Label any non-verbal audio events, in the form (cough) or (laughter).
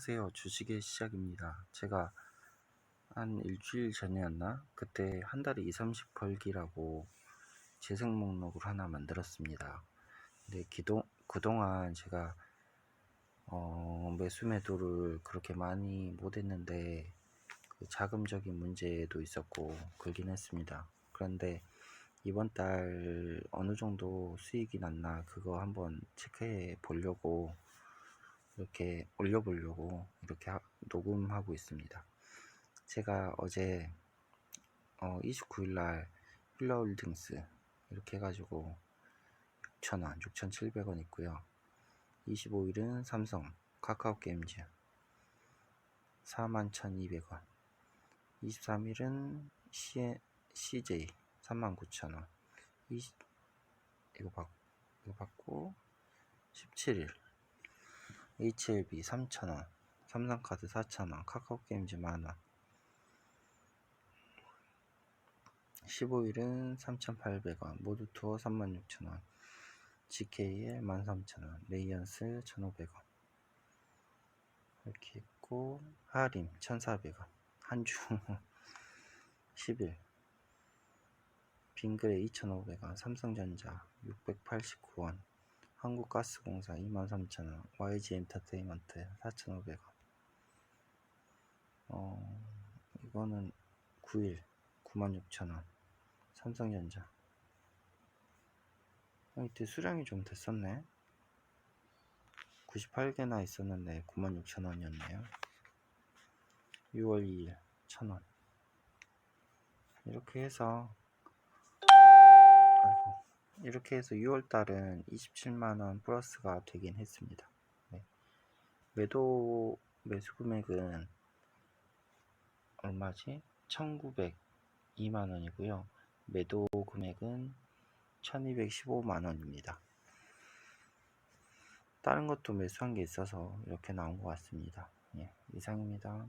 안녕하세요. 주식의 시작입니다. 제가 한 일주일 전이었나? 그때 한 달에 2, 30 벌기라고 재생 목록을 하나 만들었습니다. 근데 기동, 그동안 제가 어, 매수 매도를 그렇게 많이 못했는데 그 자금적인 문제도 있었고 그러긴 했습니다. 그런데 이번 달 어느 정도 수익이 났나 그거 한번 체크해 보려고 이렇게 올려보려고 이렇게 하- 녹음하고 있습니다. 제가 어제 어, 29일 날 힐러홀딩스 이렇게 해가지고 6,000원, 6,700원 있고요. 25일은 삼성, 카카오 게임즈 41,200원. 23일은 CJ 39,000원. 20, 이거 받 이거 받고 17일 HLB 3,000원, 삼성카드 4,000원, 카카오게임즈 만원. 15일은 3,800원, 모두 투어 36,000원, GKL 13,000원, 레이언스 1,500원. 이렇게 있고, 하림 1,400원, 한주 (laughs) 10일, 빙그레 2,500원, 삼성전자 689원, 한국가스공사 23,000원, YG 엔터테인먼트 4,500원. 어, 이거는 9일 96,000원. 삼성전자. 어, 이때 수량이 좀 됐었네. 98개나 있었는데 96,000원이었네요. 6월 2일 1,000원. 이렇게 해서. 이렇게 해서 6월 달은 27만원 플러스가 되긴 했습니다. 네. 매도 매수 금액은 얼마지? 1902만원이고요. 매도 금액은 1215만원입니다. 다른 것도 매수한 게 있어서 이렇게 나온 것 같습니다. 예, 이상입니다.